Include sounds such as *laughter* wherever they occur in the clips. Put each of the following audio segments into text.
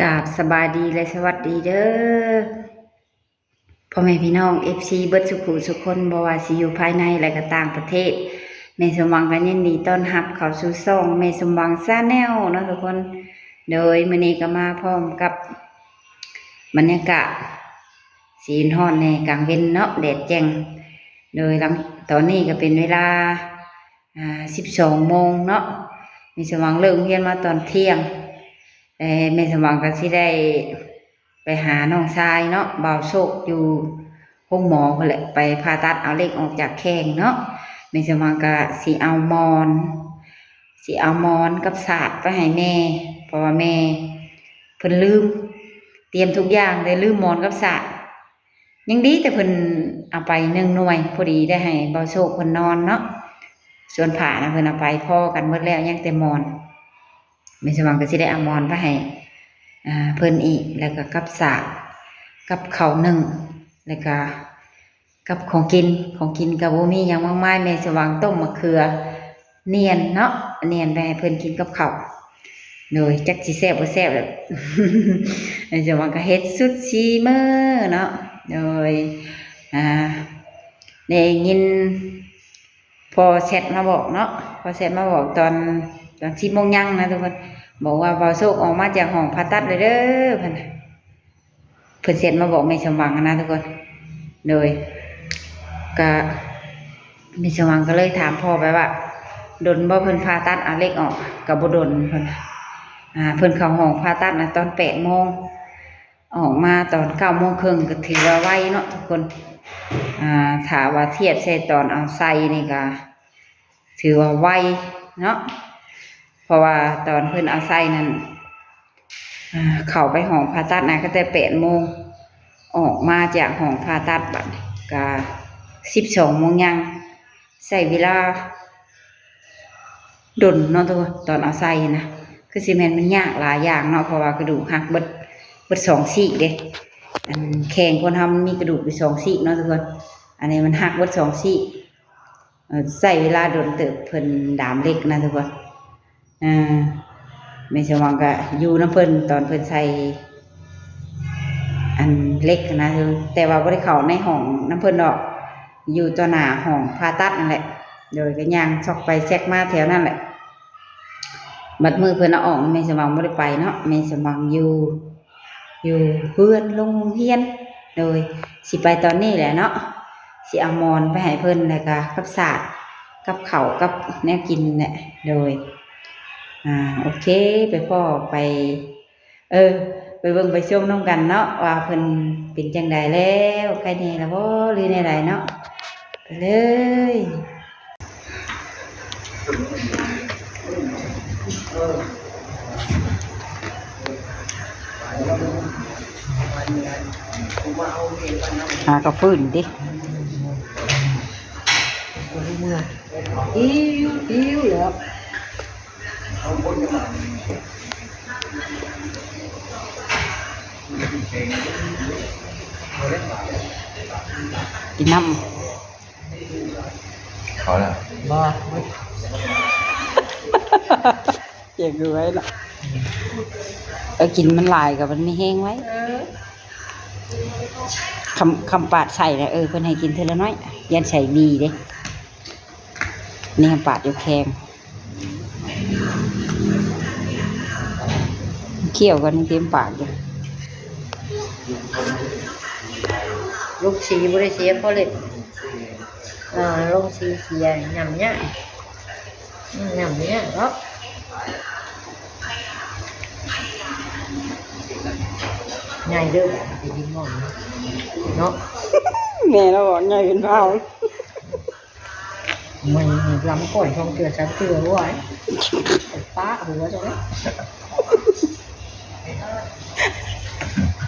กาบสบายดีและสวัสดีเด้อพ่อแม่พี่น้องเอฟซีเบิร์ดสุขุสุคนบว่าสิอยู่ภายในและก็ต่างประเทศแม่สมวังกันยินดีต้อนรับเขาสู่ซ่องแม่สมวังซาแนลเนาะทุกคน โดยมือนี้ก็มาพร้อมกับบรรยากาศสีนฮ้อนในกลางเว้นเนาะแดดแจ้งโดยหลังตอนนี้ก็เป็นเวลาอ่า12โมงเนาะแม่สมวังเริ่มเรียนมาตอนเที่ยง เอ่แม่สมหวังก็สิได้ไปหาน้องชายเนาะเบาโชคอยู่ห้องหมอพุ่นแหละไปผ่าตัดเอาเล็กออกจากแข้งเนาะแม่สมหวังก็สิเอามอนสิเอามอนกับศาสตร์ไปให้แม่ เพราะว่าแม่เพิ่นลืม เตรียมทุกอย่างเลยลืมมอนกับศาสตร์ยังดีแต่เพิ่นเอาไปหนึ่งหน่วยพอดีได้ให้เบาโชคเพิ่นนอนเนาะส่วนผ่านะเพิ่นเอาไปพ่อกันหมดแล้วยังแต่มอน แม่สว่างก็สิได้อมอนไปให้เพิ่นอีกแล้วก็กับสากกับเขาวนึ่งแล้วก็กับของกินของกินกับบ่มีหยังมากมายแม่สว่างต้มมะเขือ เนียนเนาะเนียนไปให้เพิ่นกินกับเขาโดยจักสิแซ่บบ่แซ่บแบบแม่สว่างก็เฮ็ดสุดซีเมือเนาะโดยอ่าได้ยินพอแชทมาบอกเนาะพอแชทมาบอกตอน ตอนสิบโมงยังนะทุกคนบอกว่าเบาโชคออกมาจากห้องผ่าตัดเลยเด้อเพิ่นน่ะเพิ่นแชทมาบอกไม่สมหวังนะทุกคนโดยก็ไม่สมหวังก็เลยถามพ่อไปว่าดนบ่เพิ่นผ่าตัดเอาเล็กออกกับบ่ดนเพิ่นน่ะอ่าเพิ่นเข้าห้องผ่าตัดนะตอนแปดโมงออกมาตอนเก้าโมงครึ่งก็ถือว่าไวเนาะทุกคนอ่าถ้าว่าเทียบใส่ตอนเอาใส่นี่ก็ถือว่าไวเนาะ ราะว่าตอนเพิ่นเอาใส่นั่นเข้าไปห้องผ่าตัดนะก็แต่แปดโมงออกมาจากห้องผ่าตัดบัดก็สิบสองโมงยังใส่เวลาดนเนาะตัวตอนเอาใส่นะคือซีเมนมันยากหลายอย่างเนาะเพราะว่ากระดูกหักเบิดเบิดสองซี่เด้อันแข่งคนทำมีกระดูกอยู่สองซี่เนาะทุกคนอันนี้มันหักเบิดสองซี่ใส่เวลาดนเติบเพิ่นดามเล็กนะทุกคน อ่าไม่ช่วังก็อยู่น้ำเพิ่นตอนเพิ่นใส่อันเล็กนะคือแต่ว่าบ่ได้เขาในห้องน้ำเพิ่นดอก อยู่ต่อหนาห้องผ่าตัดนั่นแหละ โดยก็ย่างซอกไปแซกมาแถวนั่นแหละ บัดมือเพิ่นเอาออกแม่สมองบ่ได้ไปเนาะแม่สมองอยู่อยู่เพื่อนลงโรงเรียน โดยสิไปตอนนี้แหละเนาะสิเอามอนไปให้เพิ่นแล้วก็กับสาดกับเขากับแนวกินเนี่ยโดย อ่าโอเค ไปพ่อไป เออ ไปเบิ่งไปชมน้องกันเนาะว่าเพิ่นเป็นจังใดแล้วใครแน่ละบ่หรือแน่ใดเนาะไปเลยหากระฟื้นดิอิ่วอิ่ว เหรอกินน้เขาแหละบ้าำเจ็บอยู่ไว้ละเออกินมันหลายกับมันไม่แห้งไว้เออคำคำปาดใส่นะเออเพิ่นให้กินเท่าละน้อย ยันใส่บีเด้นี่คำปาดอยู่แข็ง เคี่ยวกันเต็มปากอยู่ลูกชีบริเสียพอเลยเออลูกชีเสียหยำเนี่ยอืมหยำเนี่ยก็ง่ายเด้อแบบไปยิงมองเนาะแม่เราบอกไงเป็นเผา มันล้ำก่อนช่องเตือชั้นเตือไว้ป้าหัวจังเลย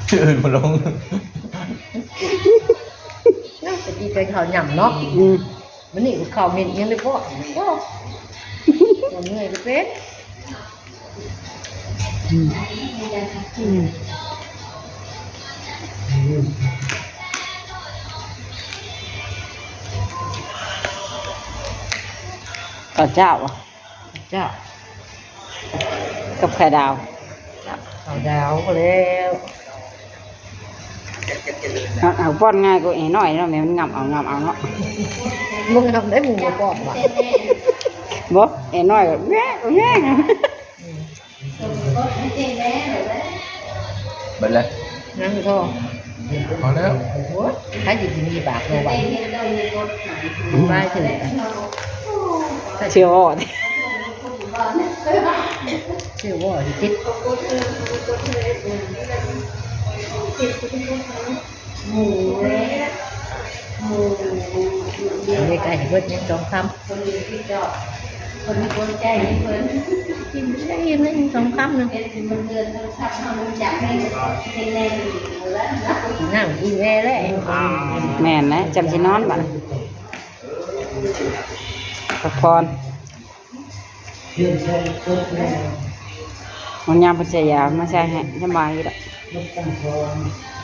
ชื่ออื่นมาลงน่าจะดีใจเขาหยำเนาะอืมมันนี่เขาเหม็นยังเลยพ่อพ่อมันเหนื่อยไปเป็นอืมอืม ข้าวเจ้าอะจ้ากับไข่ดาวจ้าขเอาดาวก็แล้วเอาเอาป้อนง่ายกว่าไอ้น้อยเนาะแม่มันงับเอางับเอาเนาะมึงทำได้มึงมาบอกว่ะบ่ไอ้น้อยก็แง่แง่เบิดเลยนั่งท่อพอแล้วถ้าอยู่ที่นี่ปากโนวันไม่ถึง เชื่อว่าชื่อว่าที่ติดไม่ไกลเพิ่นยังสองคำคนคนใจเพิ่นกินได้ยินได้ยังสองคำนึงนั่งอีแม่แล้วแม่นนะจำสินอนบัด พักผ่อนมันยามเพิ่นใช้ยามาใช้ให้สบายอยู่ดอก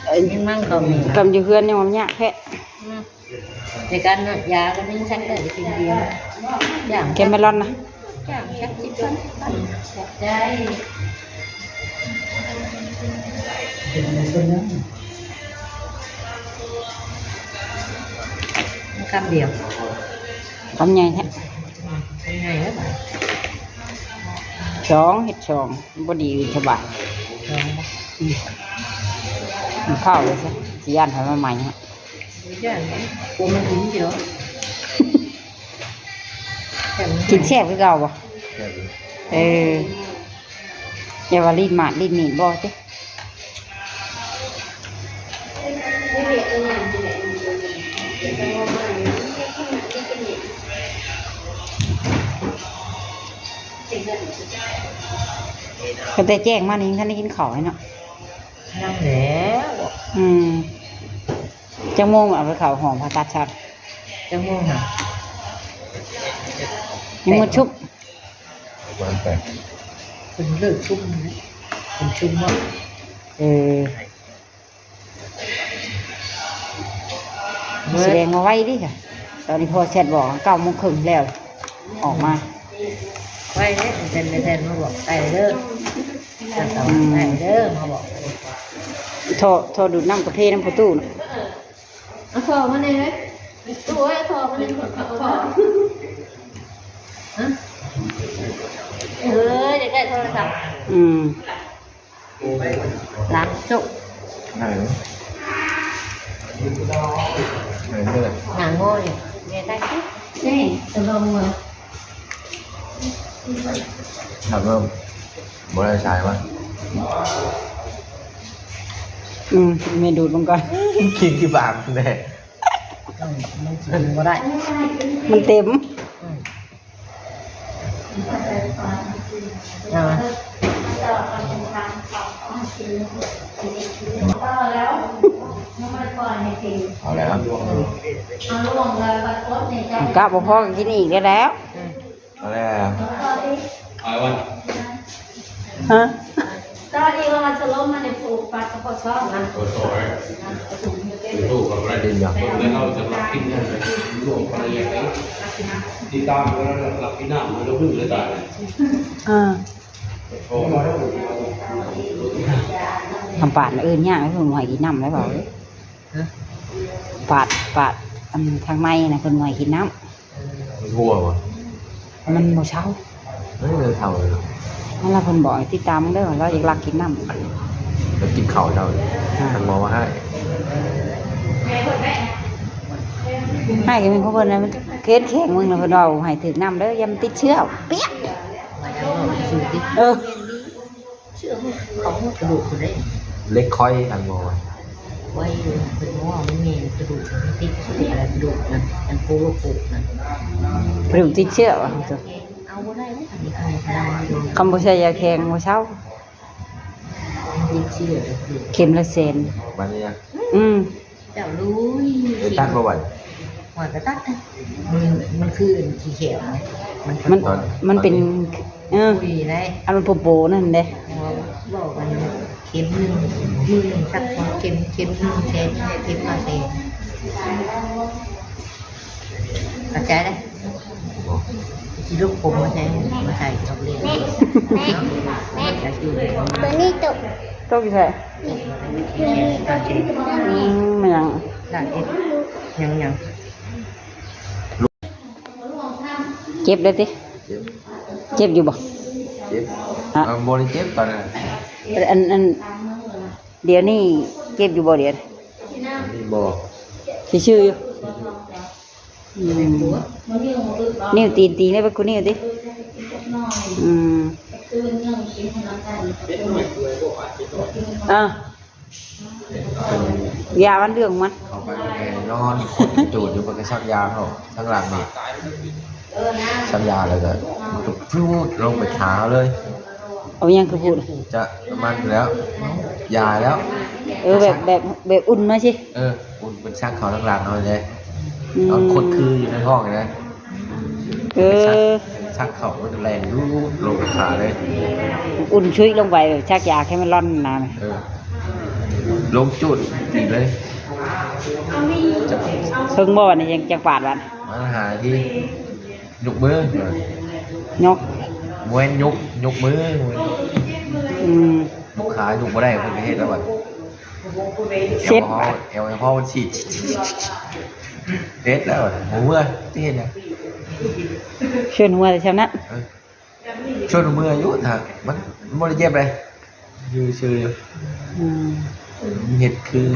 เอ้ยยังมั่งก็มีกำอยู่เฮือนยังมันยากแค่ในการนวดยาก็ยังชักได้ทีเดียวอย่างเกมเมลอนนะอย่างชักสิบพันใจคำเดียว ทำใหญ่แท้เป็นไงแล้วบ่สองเฮ็ดสองบ่ดีสบายมันเข้าเลยซะสิย่านให้มาใหม่ฮะย่านกูมันถึงเดียวแต่มันกินแซ่บคือเก่าบ่แค่นี้เอออย่าว่ารีดหมาดรีดหนีบ่ติ ก็ได้แจ้งมานี่ท่านได้กินข้าวให้เนาะนั่งแล้วอืมจังโมงเอาไปข้าวหอมผักกาดชัดจะง่วงเหรอยังมือชุบประมาณแปดคุณเลิกชุ่มนะคุณชุ่มว่าเออแสดงมาไว้ดิค่ะ ตอนนี้พอเสร็จบอกเก้าโมงครึ่งแล้ว ออกมา ไว้เนี่ยเซนเซนมาบอกไก่เด้อ จะต่อไก่เด้อมาบอกโทรโทรดูดน้ำกาแฟน้ำประตูน่ะเอาทอมาเลยเลยตัวไอ้ทอมาเลยทอฮะเออจะได้โทรศัพท์อืมล้างจุกไหนไหนเมื่อไหร่หางโง่เนี่ยเมียได้ปุ๊บนี่จะลงมาถามว่า บริษัทวะอืมเมดูดลงก่อนกินกี่บาทแน่มันกินก็ได้ มันเต็มเอามาเอาแล้วกะบ่พอก็กินอีกได้แล้วเอาแล้ว ฮะตอนนี้ว่ามันจะล้มมันในปลูกปลากระเพาะชอบนะตัวซอยถูกกับอะไรดินอย่างแล้วเราจะรับกินอะไรรวมอะไรอย่างนี้ที่ตามแล้วรับกินน้ำมันก็พึ่งเลยตายอ่าโอ้ทำปาดเอิ้นยากให้เพิ่นบ่ให้กินน้ำได้เปล่าเอ้ยฮะปาดปาดอันทางในน่ะเพิ่นบ่ให้กินน้มันทั่ววะำมันบ่เช้า เฮ้ยเดินเท่าเลยเนาะนั่นล่ะเพิ่นบอกให้ติดตามเด้อเราอยากรักกินน้ำแล้วกินเข่าวเท่าเลยทางหมอมาให้ให้ก็เป็นเพราะเพิ่นน่ะมันเค็ดแข็งมึงน่ะเพิ่นเอาให้ถึกน้ำเด้ออย่ามันติดเชื้อเปี๊ยกมาเอาหน่อยสูตรดิเออเชื่อมั้ยเขากระดูกคนได้เล็กค่อยทางหมอไว้เลยเป็นว่ามันมีกระดูกมันติดเชื้ออะไรกระดูกนั่นมันโปโลโกนั่น กระดูกติดเชื้อว่ะเจ้า เอาบ่ได้เลยอันนี้ใครพลังมันคำบ่ใช่ยาแข็งบ่เช้าติดเชื้อก็คือเข็มละเซนวันนี้ยังอืมเจ้ารู้ได้ตั้งมาไหวหัวกระตัดนะมันมันคือขี้เขียวไงมันมันตอนมันเป็นเออคุยได้อันมันโปโปนั่นเด้บอกมันเข็มหนึ่งมือหนึ่งสักเข็มเข็มหนึ่งเซนเข็มมาเซนเข้าใจได้บอกเที่ลูกผมมาใช้มาใส่ชอบเล่นแม่แม่จะอยู่ในตัวนี้ตกตกอยู่ไสตัวนี้ตกอืมเมืองด่านเอ็ดยังยังเจ็บเลยติเจ็บเจ็บอยู่บ่เจ็บฮะเอาโบนเจ็บตอนนั้นอันอันเดี๋ยวนี้เจ็บอยู่บ่เดี๋ยวนี่บอกชื่อๆอยู่อืม นิ้วตีนตีนได้ปะกูนิ้วติอืมอะยาวันเรื่องมันเขาไปนอนคนจูดอยู่บนกระชักยาเขาทั้งหลังนี่ชักยาเลยก็ตุกพูดลงไปขาเลยเอายังคือพูดจะมันแล้ว ยาแล้ว เออแบบแบบแบบอุ่นมาสิเออคุณเป็นชักเขาทั้งหลังเอาเลย อืมเอาคดคืออยู่ในห้องเลยนะเออชักเขามันแรงรูดลงไปขาเลย อุ่นชุยลงไปแบบชักยาแค่มันร่อนนานเออลงจุดอีกเลยจะเพิ่งบ่นี่ยังจังปาดวันมาหาที่ยกมือยกมวยยกยกมืออืมยกขายกมาได้คนประเทศแล้วบัดเซ็ตแอลกอฮอล์แอลกอฮอล์มันฉีด เซ็ตแล้วบัดหมูเมื่อที่เห็นเนี่ย เชิญหัวแต่เช้านั้น เออช่วยหนูมืออายุถ้ามันมันบ่ได้เจ็บเลยยือชื่ออยู่ อืม เห็ดคือ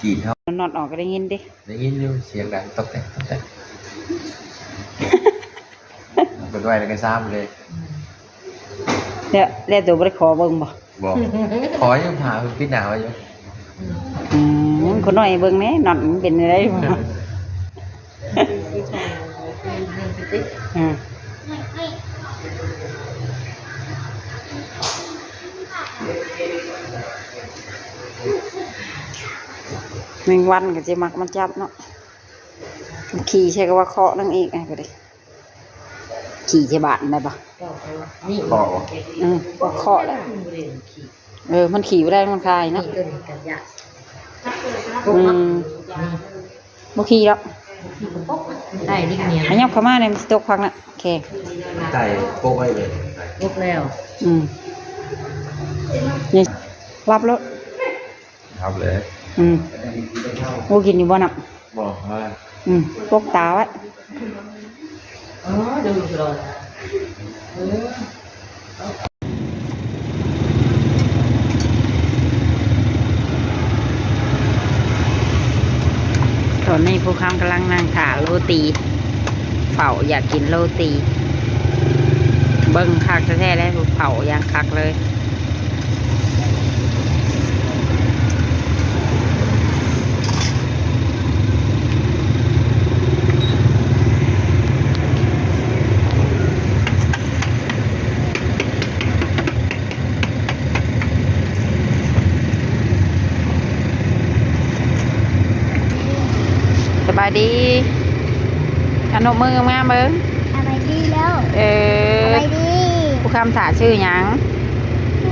กรีดเขา นอนออกก็ได้ยินดิ ได้ยินอยู่เสียงดังตกแต่ตกแต่*laughs* เป็นไว้แล้วก็ซ้ำเลย แล้วแล้วตัวบ่ได้ขอเบิ่งบ่ บอกขอยังหาพิจารณาไว้อยู่ อืมคนน้อยเบิ่งแหน่นอนมันเป็นอะไรบ่ *laughs* อืมแมงวันก็จะมักมันจับเนาะขี่ใช่ก็ว่าเคาะนั่งเองไอ้ก็ได้ขี่ใช่บาทได้ปะนี่ขอเออก็เคาะแล้วเออ มันขี่ไม่ได้มันคลายนี่เนาะตัวนี้กันยะอืมบ่ขี่แล้ว ได้ดิเนียอันยับเข้ามาเนี่ยมันสิตกพังน่ะโอเคไก่โป๊กไว้เลยลุกแล้วอืมนี่รับแล้วครับเลยอืมโอ้กินอยู่บ่น่ะบอกว่าอืมปกตาไว้อ๋อดูรอตอ นนี้ผู้ค้ำกำลังนั่งถาโรตี เผาอยากกินโรตี เบิ้งคักแท้ๆเลยผู้เผาอย่างคักเลย สบายดีข นมมืองามๆเบิ้งอะไรดีแล้วเอออะไรดีผู้คำถาชื่อหยัง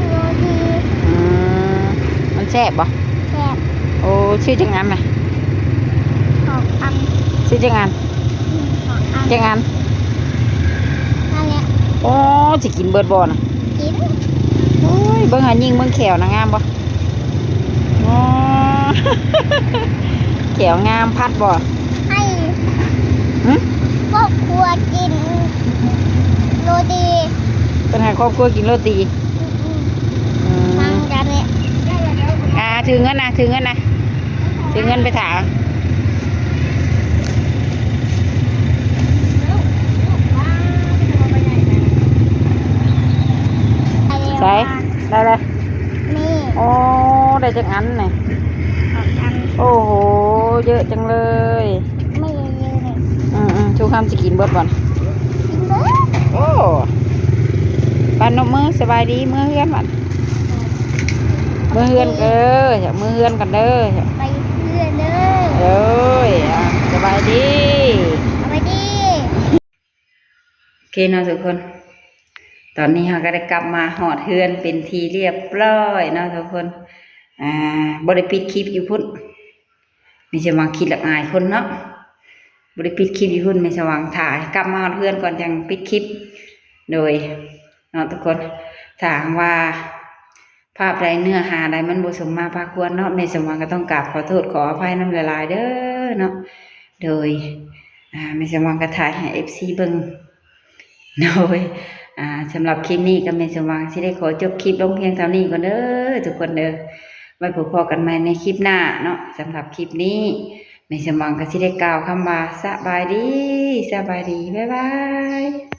โรดีอืมมันแซ่บบ่แซ่บโอ้ชื่อจังงันไหมของอันชื่อจังงันของอันจังงันนั่นแหละโอ้จะกินเบิดบ่น่ะกินโอ้ยเบิ่งหายิงเบิ่งแขวนะงามบ่อ๋อแขวงามพัดบ่ให้หึค รอบครัวกินโรดีเป็นให้ครอบครัวกินโรตีอืทางมกันเนี่ยอ่าถือเงินนะถือเงินนะถือเงินไปถามใส่ได้เลยนี่โอ้ได้จังอันนี่ของอันโอ้โห เยอะจังเลยไม่เยอะๆเลย อืมอืมชูคำจะกินเบิดบ่อนกินเบิดโอ้ปันนมมือสบายดีมือเฮือนบ่อนมือเฮือนเด้อจ้ะมือเฮือนกันเด้อจ้ะไปเพื่อนเด้อเอ้ยอะสบายดีเอาไปดีโอเคเนาะทุกคน ตอนนี้เราก็ได้กลับมาหอดเฮือนเป็นทีเรียบร้อยเนาะทุกคนอ่าบริปิดคลิปอยู่พุ่นมีจะมาคิดละอายคนเนาะ บริปิดคลิปอยู่หุ่นไม่สว่างถ่ายกลับมาเพื่อนก่อนจังปิดคลิป โดยเนาะทุกคนถามว่า ภาพใดเนื้อหาใดมันบ่สมมาพาควรเนาะในสมองก็ต้องกราบขอโทษขออภัยน้ำละลายเด้อเนาะโดยอ่าไม่สมองก็ถ่ายให้ FC เบิ่งโดยอ่าสำหรับคลิปนี้ก็ไม่สมหวังที่ได้ขอจบคลิปลงเพียงเท่านี้ก่อนเด้อทุกคนเด้อไว้พบกันใหม่ในคลิปหน้าเนาะสำหรับคลิปนี้ ไม่สมองก็สิได้กล่าวคำว่าสบายดีสบายดี บ๊ายบาย